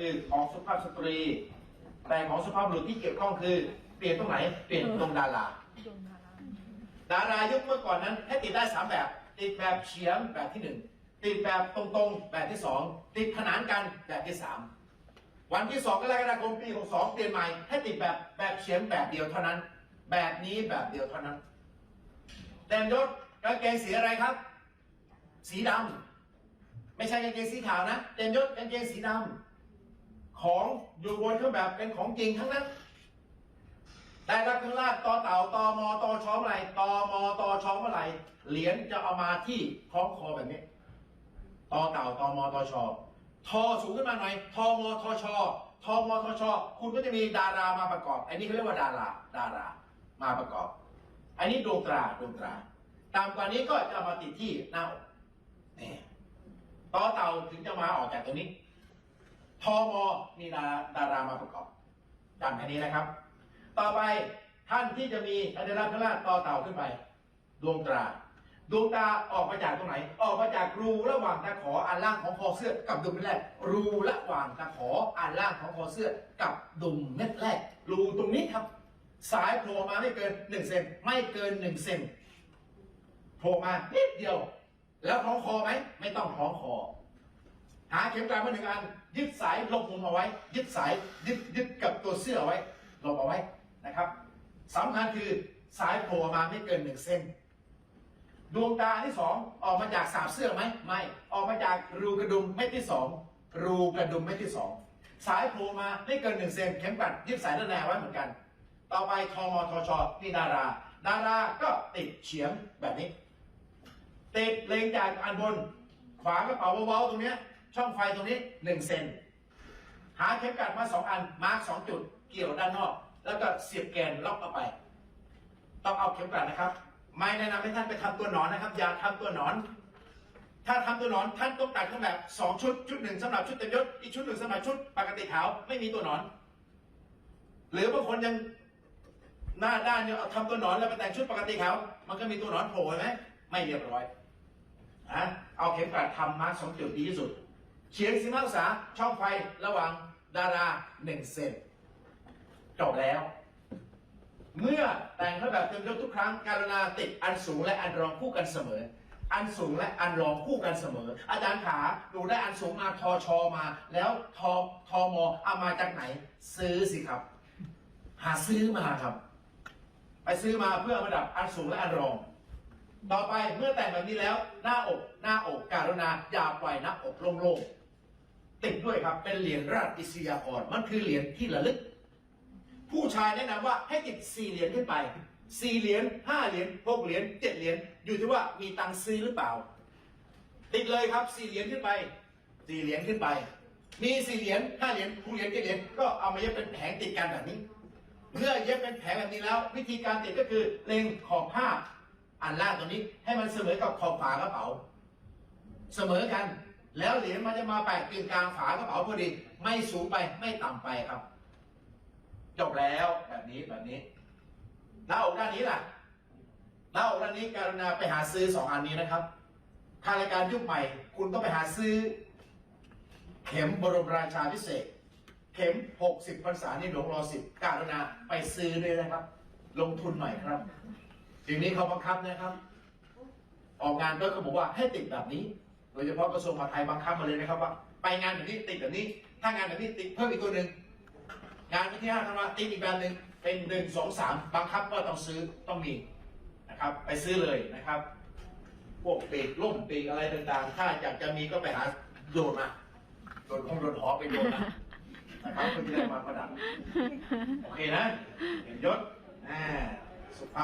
รี แต่ของสุภาพบุรุษที่เกี่ยวข้องคือ เปลี่ยนตรงไหน เปลี่ยนตรงดาราโดนมาแล้วดารายุคเมื่อก่อนนั้นให้ติดได้สามแบบ ติดแบบเฉียงแบบที่หนึ่งติดแบบตรงๆแบบที่สองติดขนานกันแบบที่สามวันที่สองกรกฎาคมปีหกสองเปลี่ยนใหม่ให้ติดแบบแบบเฉียงแบบเดียวเท่านั้น แบบนี้แบบเดียวเท่านั้นเต็มยศกางเกงสีอะไรครับ สีดำไม่ใช่กางเกงสีขาวนะเต็มยศกางเกงสีดำ ของอยู่บนเครื่องแบบเป็นของจริงทั้งนั้นแต่รับเครื่องราชต่อเต่าตอมอตอช้อมอะไรตอมอตอช้อมอะไรเหรียญจะเอามาที่คล้องคอแบบนี้ตอเต่าตอมอตอชอทอสูงขึ้นมาหน่อยทอมอทอชอทอมอทอชอคุณก็จะมีดารามาประกอบ อันนี้เขาเรียกว่าดาราดารามาประกอบ อันนี้ดวงตราดวงตรา ตามกว่านี้ก็จะมาติดที่หน้าอกนี่ต่อเต่าถึงจะมาออกจากตรงนี้ ทอมอมีดาดารามาประกอบจำแค่นี้นะครับ ต่อไปท่านที่จะมีอันเดรักษราชต่อเต่าขึ้นไป ดวงตรา ดวงตาออกมาจากตรงไหน ออกมาจากรูระหว่างตาขออันล่างของคอเสื้อกับดุมเม็ดแรก รูระหว่างตาขออันล่างของคอเสื้อกับดุมเม็ดแรก รูตรงนี้ครับ สายโผล่มาไม่เกินหนึ่งเซนไม่เกินหนึ่งเซนโผล่มานิดเดียว แล้วคล้องคอไหมไม่ต้องคล้องคอ หาเข็มกลัดมาหนึ่งอัน ยึดสายลงมุมเอาไว้ ยึดสายยึดยึดกับตัวเสื้อเอาไว้ลงเอาไว้นะครับสำคัญคือสายโผล่มาไม่เกินหนึ่งเส้น ดวงตาที่สองออกมาจากสาบเสื้อไหมไม่ออกมาจากรูกระดุมเม็ดที่สองรูกระดุมเม็ดที่สองสายโผล่มาไม่เกินหนึ่งเซนเข็มกลัดยึดสายระแนวไว้เหมือนกัน ต่อไปทมทชนี่ดารา ดาราก็ติดเฉียงแบบนี้ติดเลงจากอันบน ขวากระเป๋าเบาๆตรงเนี้ย ช่องไฟตรงนี้หนึ่งเซนหาเข็มกลัดมาสองอันมาร์กสองจุดเกี่ยวด้านนอก แล้วก็เสียบแกนล็อกเข้าไป ต้องเอาเข็มกลัดนะครับ ไม่แนะนำให้ท่านไปทำตัวหนอนนะครับ อย่าทำตัวหนอน ถ้าทำตัวหนอนท่านต้องตัดเครื่องแบบสองชุดชุดหนึ่งสำหรับชุดเต็มยศอีกชุดหนึ่งสำหรับชุดปกติขาวไม่มีตัวหนอน หรือบางคนยังหน้าด้านเนี่ยเอาทำตัวหนอนแล้วไปแต่งชุดปกติขาวมันก็มีตัวหนอนโผล่ไหมไม่เรียบร้อยนะเอาเข็มกลัดทำมาร์คสองจุดดีที่สุด เฉียงสิบห้าองศาช่องไฟระหว่างดาราหนึ่งเซนจบแล้ว เมื่อแต่งเครื่องแบบเต็มยศทุกครั้งการุณาติดอันสูงและอันรองคู่กันเสมอ อันสูงและอันรองคู่กันเสมอ อาจารย์ขาหนูได้อันสูงมาทอชอมา แล้วทอทอมอเอามาจากไหน ซื้อสิครับ หาซื้อมาครับ ไปซื้อมาเพื่อประดับอันสูงและอันรองต่อไปเมื่อแต่งแบบนี้แล้ว หน้าอก หน้าอกการุณาอย่าปล่อยหน้าอกโล่งๆ ติดด้วยครับเป็นเหรียญราชอิสริยาภรณ์มันคือเหรียญที่ระลึก ผู้ชายแนะนำว่าให้ติดสี่เหรียญขึ้นไปสี่เหรียญห้าเหรียญหกเหรียญเจ็ดเหรียญอยู่ที่ว่ามีตังค์ซื้อหรือเปล่า ติดเลยครับสี่เหรียญขึ้นไปสี่เหรียญขึ้นไป มีสี่เหรียญห้าเหรียญหกเหรียญเจ็ดเหรียญก็เอามาเย็บเป็นแผงติดกันแบบนี้ เมื่อเย็บเป็นแผงแบบนี้แล้ว วิธีการติดก็คือเล็งขอบผ้าอันล่างตรงนี้ให้มันเสมอกับขอบฝากระเป๋า เสมอกัน แล้วเหรียญมันจะมาแปะกึ่งกลางฝากระเป๋าพอดี ไม่สูงไปไม่ต่ำไปครับ จบแล้วแบบนี้แบบนี้หน้าอกด้านนี้ล่ะหน้าอกด้านนี้การุณาไปหาซื้อสองอันนี้นะครับทางรายการยุคใหม่ คุณต้องไปหาซื้อ เข็มบรมราชาพิเศษ เข็ม 60พรรษาในหลวงรอสิบการุณาไปซื้อเลยนะครับ ลงทุนหน่อยครับทีนี้เขาบังคับนะครับ ออกงานก็เขาบอกว่าให้ติดแบบนี้ โดยเฉพาะกระทรวงมหาดไทยบังคับมาเลยนะครับว่า ไปงานแบบนี้ติดแบบนี้ ถ้างานแบบนี้ติดเพิ่มอีกตัวหนึ่งงานวิทยาธรรมะติดอีกแบบหนึ่งเป็นหนึ่งสองสามบังคับว่าต้องซื้อต้องมีนะครับ ไปซื้อเลยนะครับ พวกปีกล่มปีกอะไรต่างๆ ถ้าอยากจะมีก็ไปหาโยนมาโดนห้องโดนหอไปโยนมานะครับเพื่อที่ได้มาประดับโอเคนะเห็นยศอ่าสุภาพ